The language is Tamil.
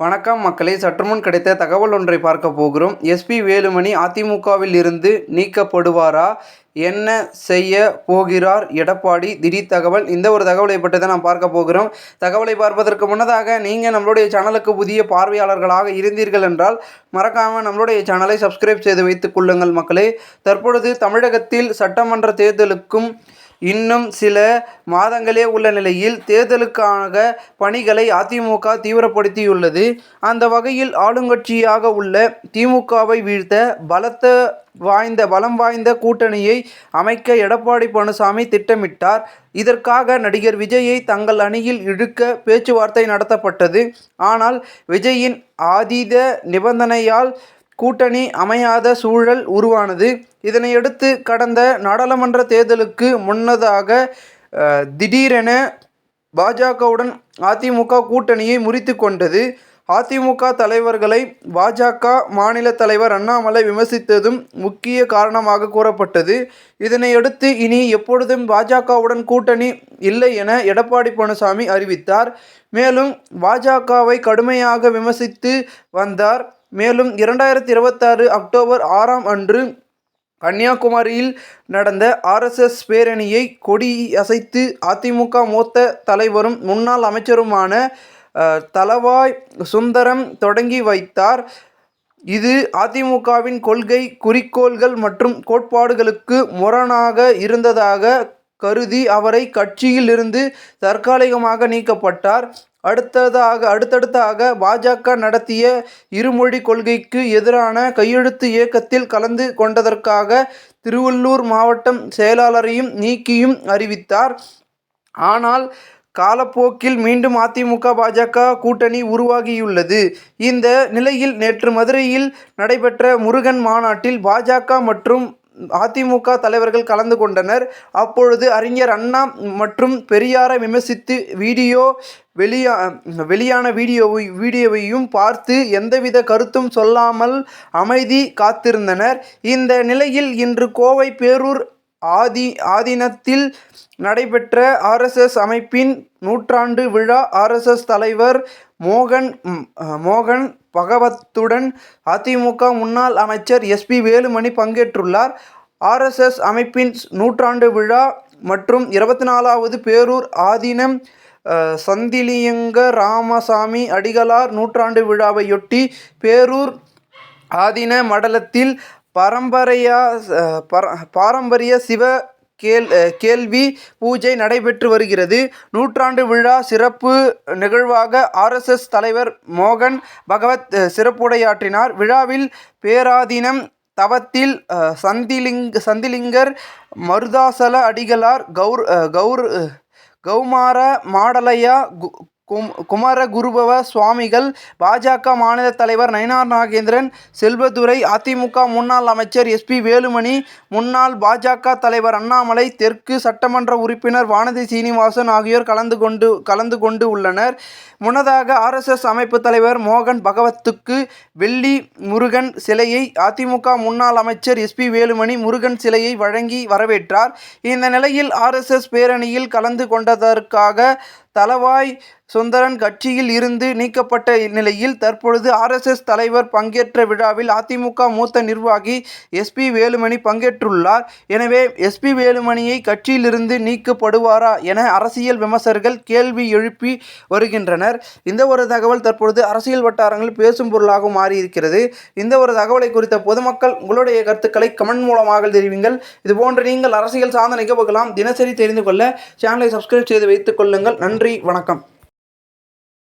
வணக்கம் மக்களே. சற்றுமுன் கிடைத்த தகவல் ஒன்றை பார்க்க போகிறோம். எஸ்பி வேலுமணி அதிமுகவில் இருந்து நீக்கப்படுவாரா? என்ன செய்ய போகிறார்? எடப்பாடி திடீர் தகவல். இந்த ஒரு தகவலை பற்றி தான் நாம் பார்க்க போகிறோம். தகவலை பார்ப்பதற்கு முன்னதாக நீங்கள் நம்மளுடைய சேனலுக்கு புதிய பார்வையாளர்களாக இருந்தீர்கள் என்றால் மறக்காமல் நம்மளுடைய சேனலை சப்ஸ்கிரைப் செய்து வைத்துக் கொள்ளுங்கள் மக்களே. தற்பொழுது தமிழகத்தில் சட்டமன்ற தேர்தலுக்கும் இன்னும் சில மாதங்களே உள்ள நிலையில் தேர்தலுக்காக பணிகளை அதிமுக தீவிரப்படுத்தியுள்ளது. அந்த வகையில் ஆளுங்கட்சியாக உள்ள திமுகவை வீழ்த்த பலத்த வாய்ந்த பலம் வாய்ந்த கூட்டணியை அமைக்க எடப்பாடி பழனிசாமி திட்டமிட்டார். இதற்காக நடிகர் விஜயை தங்கள் அணியில் இழுக்க பேச்சுவார்த்தை நடத்தப்பட்டது. ஆனால் விஜயின் ஆதீத நிபந்தனையால் கூட்டணி அமையாத சூழல் உருவானது. இதனையடுத்து கடந்த நாடாளுமன்ற தேர்தலுக்கு முன்னதாக திடீரென பாஜகவுடன் அதிமுக கூட்டணியை முறித்து கொண்டது. அதிமுக தலைவர்களை பாஜக மாநில தலைவர் அண்ணாமலை விமர்சித்ததும் முக்கிய காரணமாக கூறப்பட்டது. இதனையடுத்து இனி எப்பொழுதும் பாஜகவுடன் கூட்டணி இல்லை என எடப்பாடி பழனிசாமி அறிவித்தார். மேலும் பாஜகவை கடுமையாக விமர்சித்து வந்தார். மேலும் இரண்டாயிரத்தி இருபத்தாறு அக்டோபர் ஆறாம் அன்று கன்னியாகுமரியில் நடந்த ஆர்எஸ்எஸ் பேரணியை கொடி அசைத்து அதிமுக மூத்த தலைவரும் முன்னாள் அமைச்சருமான தலவாய் சுந்தரம் தொடங்கி வைத்தார். இது அதிமுகவின் கொள்கை குறிக்கோள்கள் மற்றும் கோட்பாடுகளுக்கு முரணாக இருந்ததாக கருதி அவரை கட்சியில் இருந்து தற்காலிகமாக நீக்கப்பட்டார். அடுத்ததாக அடுத்தடுத்தாக பாஜக நடத்திய இருமொழி கொள்கைக்கு எதிரான கையெழுத்து இயக்கத்தில் கலந்து கொண்டதற்காக திருவள்ளூர் மாவட்டம் செயலாளரையும் நீக்கியும் அறிவித்தார். ஆனால் காலப்போக்கில் மீண்டும் அதிமுக பாஜக கூட்டணி உருவாகியுள்ளது. இந்த நிலையில் நேற்று மதுரையில் நடைபெற்ற முருகன் மாநாட்டில் பாஜக மற்றும் அதிமுக தலைவர்கள் கலந்து கொண்டனர். அப்பொழுது அறிஞர் அண்ணா மற்றும் பெரியாரை விமர்சித்து வீடியோ வெளியா வெளியான வீடியோவை வீடியோவையும் பார்த்து எந்தவித கருத்தும் சொல்லாமல் அமைதி காத்திருந்தனர். இந்த நிலையில் இன்று கோவை பேரூர் ஆதி ஆதீனத்தில் நடைபெற்ற ஆர்எஸ்எஸ் அமைப்பின் நூற்றாண்டு விழா ஆர்எஸ்எஸ் தலைவர் மோகன் மோகன் பகவத்துடன் அதிமுக முன்னாள் அமைச்சர் எஸ்பி வேலுமணி பங்கேற்றுள்ளார். ஆர்எஸ்எஸ் அமைப்பின் நூற்றாண்டு விழா மற்றும் இருபத்தி நாலாவது பேரூர் ஆதீனம் சந்திலியங்க ராமசாமி அடிகளார் நூற்றாண்டு விழாவையொட்டி பேரூர் ஆதீன மடலத்தில் பரம்பரையா பாரம்பரிய சிவ கேள் கேள்வி பூஜை நடைபெற்று வருகிறது. நூற்றாண்டு விழா சிறப்பு நிகழ்வாக ஆர்எஸ்எஸ் தலைவர் மோகன் பகவத் சிறப்புரையாற்றினார். விழாவில் பேராதீனம் தவத்தில் சந்திலிங் சந்திலிங்கர் மருதாசல அடிகளார் கௌர் கௌர் கௌமார மாடலையா கும் குமரகுருபவ சுவாமிகள் பாஜக மாநில தலைவர் நயினார் நாகேந்திரன் செல்வதுரை அதிமுக முன்னாள் அமைச்சர் எஸ்பி வேலுமணி முன்னாள் பாஜக தலைவர் அண்ணாமலை தெற்கு சட்டமன்ற உறுப்பினர் வானதி சீனிவாசன் ஆகியோர் கலந்து கொண்டு கலந்து கொண்டு உள்ளனர். முன்னதாக ஆர்எஸ்எஸ் அமைப்பு தலைவர் மோகன் பகவத்துக்கு வெள்ளி முருகன் சிலையை அதிமுக முன்னாள் அமைச்சர் எஸ்பி வேலுமணி முருகன் சிலையை வழங்கி வரவேற்றார். இந்த நிலையில் ஆர்எஸ்எஸ் பேரணியில் கலந்து கொண்டதற்காக தலவாய் சுந்தரன் கட்சியில் இருந்து நீக்கப்பட்ட நிலையில் தற்பொழுது ஆர்எஸ்எஸ் தலைவர் பங்கேற்ற விழாவில் அதிமுக மூத்த நிர்வாகி எஸ்பி வேலுமணி பங்கேற்றுள்ளார். எனவே எஸ்பி வேலுமணியை கட்சியிலிருந்து நீக்கப்படுவாரா என அரசியல் விமர்சகர்கள் கேள்வி எழுப்பி வருகின்றனர். இந்த ஒரு தகவல் தற்பொழுது அரசியல் வட்டாரங்களில் பேசும் பொருளாக மாறியிருக்கிறது. இந்த ஒரு தகவலை குறித்த பொதுமக்கள் உங்களுடைய கருத்துக்களை கமெண்ட் மூலமாக தெரிவிங்கள். இதுபோன்று நீங்கள் அரசியல் சார்ந்த நிகழ்வுகளாம் தினசரி தெரிந்து கொள்ள சேனலை சப்ஸ்கிரைப் செய்து வைத்துக் கொள்ளுங்கள். நன்றி. நன்றி வணக்கம்.